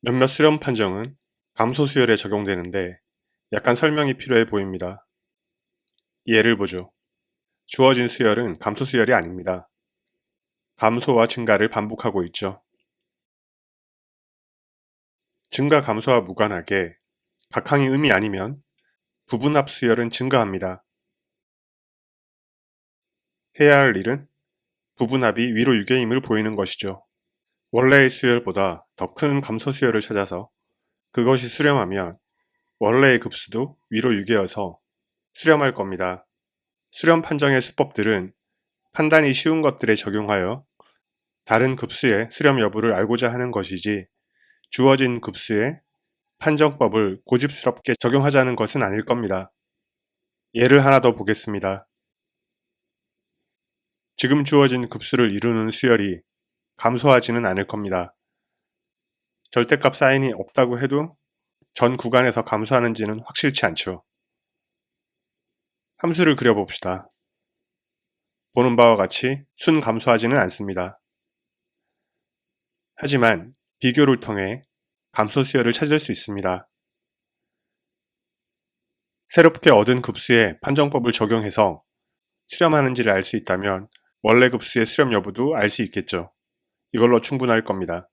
몇몇 수렴 판정은 감소 수열에 적용되는데 약간 설명이 필요해 보입니다. 예를 보죠. 주어진 수열은 감소 수열이 아닙니다. 감소와 증가를 반복하고 있죠. 증가 감소와 무관하게 각항이 음이 아니면 부분합 수열은 증가합니다. 해야 할 일은 부분합이 위로 유계임을 보이는 것이죠. 원래의 수열보다 더 큰 감소 수열을 찾아서 그것이 수렴하면 원래의 급수도 위로 유계여서 수렴할 겁니다. 수렴 판정의 수법들은 판단이 쉬운 것들에 적용하여 다른 급수의 수렴 여부를 알고자 하는 것이지 주어진 급수의 판정법을 고집스럽게 적용하자는 것은 아닐 겁니다. 예를 하나 더 보겠습니다. 지금 주어진 급수를 이루는 수열이 감소하지는 않을 겁니다. 절대값 사인이 없다고 해도 전 구간에서 감소하는지는 확실치 않죠. 함수를 그려봅시다. 보는 바와 같이 순 감소하지는 않습니다. 하지만 비교를 통해 감소 수열을 찾을 수 있습니다. 새롭게 얻은 급수에 판정법을 적용해서 수렴하는지를 알 수 있다면 원래 급수의 수렴 여부도 알 수 있겠죠. 이걸로 충분할 겁니다.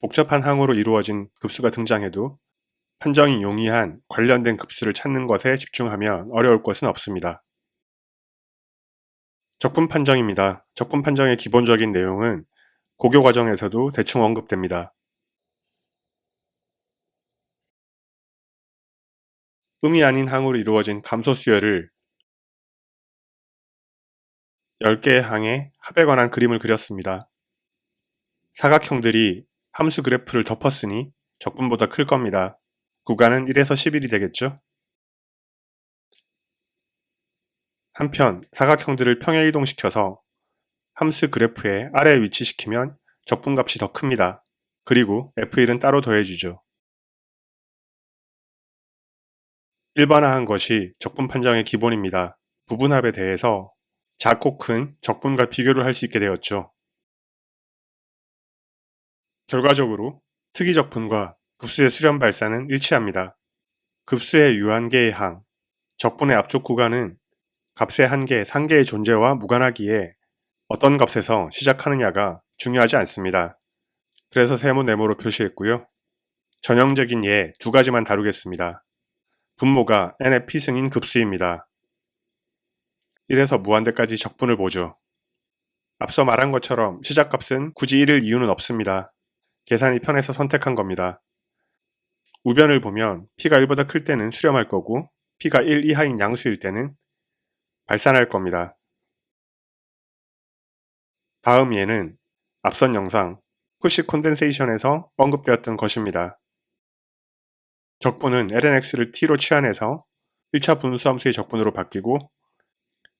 복잡한 항으로 이루어진 급수가 등장해도 판정이 용이한 관련된 급수를 찾는 것에 집중하면 어려울 것은 없습니다. 적분 판정입니다. 적분 판정의 기본적인 내용은 고교 과정에서도 대충 언급됩니다. 음이 아닌 항으로 이루어진 감소 수열을 10개의 항의 합에 관한 그림을 그렸습니다. 사각형들이 함수 그래프를 덮었으니 적분보다 클 겁니다. 구간은 1에서 11이 되겠죠? 한편 사각형들을 평행 이동시켜서 함수 그래프의 아래에 위치시키면 적분값이 더 큽니다. 그리고 F1은 따로 더해주죠. 일반화한 것이 적분 판정의 기본입니다. 부분합에 대해서 작고 큰 적분과 비교를 할 수 있게 되었죠. 결과적으로 특이 적 분과 급수의 수렴 발사는 일치합니다. 급수의 유한계의 항, 적분의 앞쪽 구간은 값의 한계, 상계의 존재와 무관하기에 어떤 값에서 시작하느냐가 중요하지 않습니다. 그래서 세모 네모로 표시했고요. 전형적인 예 두 가지만 다루겠습니다. 분모가 n의 피승인 급수입니다. 1에서 무한대까지 적분을 보죠. 앞서 말한 것처럼 시작값은 굳이 1을 이유는 없습니다. 계산이 편해서 선택한 겁니다. 우변을 보면 p가 1보다 클 때는 수렴할 거고 p가 1 이하인 양수일 때는 발산할 겁니다. 다음 예는 앞선 영상 푸시 콘덴세이션에서 언급되었던 것입니다. 적분은 lnx를 t로 치환해서 1차 분수함수의 적분으로 바뀌고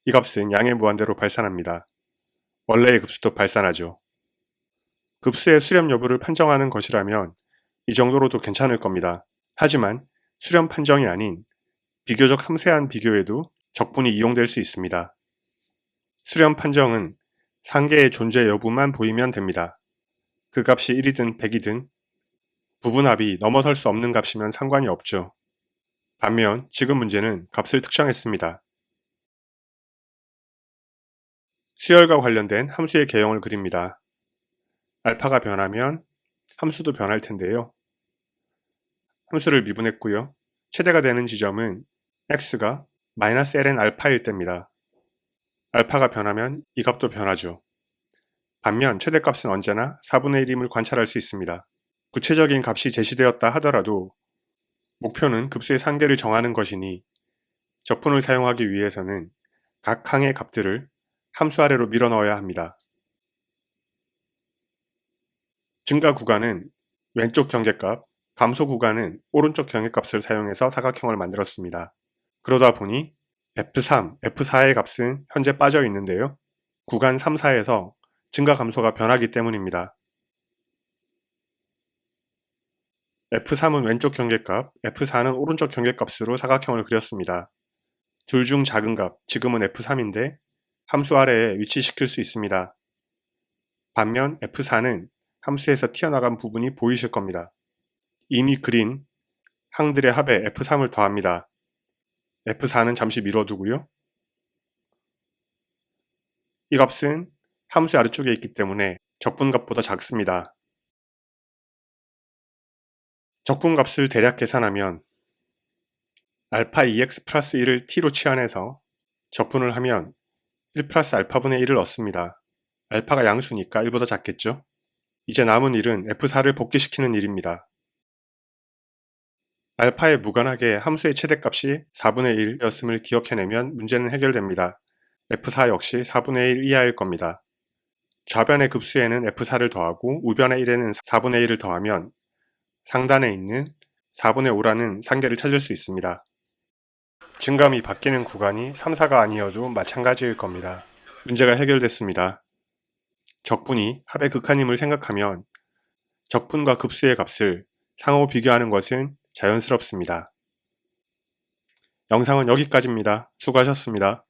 이 값은 양의 무한대로 발산합니다. 원래의 급수도 발산하죠. 급수의 수렴 여부를 판정하는 것이라면 이 정도로도 괜찮을 겁니다. 하지만 수렴 판정이 아닌 비교적 섬세한 비교에도 적분이 이용될 수 있습니다. 수렴 판정은 상계의 존재 여부만 보이면 됩니다. 그 값이 1이든 100이든 부분합이 넘어설 수 없는 값이면 상관이 없죠. 반면 지금 문제는 값을 특정했습니다. 수열과 관련된 함수의 개형을 그립니다. 알파가 변하면 함수도 변할 텐데요. 함수를 미분했고요. 최대가 되는 지점은 x가 마이너스 ln 알파일 때입니다. 알파가 변하면 이 값도 변하죠. 반면 최대값은 언제나 4분의 1임을 관찰할 수 있습니다. 구체적인 값이 제시되었다 하더라도 목표는 급수의 상계를 정하는 것이니 적분을 사용하기 위해서는 각 항의 값들을 함수 아래로 밀어 넣어야 합니다. 증가 구간은 왼쪽 경계값, 감소 구간은 오른쪽 경계값을 사용해서 사각형을 만들었습니다. 그러다 보니 F3, F4의 값은 현재 빠져 있는데요. 구간 3, 4에서 증가 감소가 변하기 때문입니다. F3은 왼쪽 경계값, F4는 오른쪽 경계값으로 사각형을 그렸습니다. 둘 중 작은 값, 지금은 F3인데 함수 아래에 위치시킬 수 있습니다. 반면 F4는 함수에서 튀어나간 부분이 보이실 겁니다. 이미 그린 항들의 합에 F3을 더합니다. F4는 잠시 미뤄두고요. 이 값은 함수의 아래쪽에 있기 때문에 적분값보다 작습니다. 적분값을 대략 계산하면 알파 2x 플러스 1을 t로 치환해서 적분을 하면 1 플러스 알파분의 1을 얻습니다. 알파가 양수니까 1보다 작겠죠? 이제 남은 일은 F4를 복귀시키는 일입니다. 알파에 무관하게 함수의 최대값이 4분의 1이었음을 기억해내면 문제는 해결됩니다. F4 역시 4분의 1 이하일 겁니다. 좌변의 급수에는 F4를 더하고 우변의 1에는 4분의 1을 더하면 상단에 있는 4분의 5라는 상계를 찾을 수 있습니다. 증감이 바뀌는 구간이 3, 4가 아니어도 마찬가지일 겁니다. 문제가 해결됐습니다. 적분이 합의 극한임을 생각하면 적분과 급수의 값을 상호 비교하는 것은 자연스럽습니다. 영상은 여기까지입니다. 수고하셨습니다.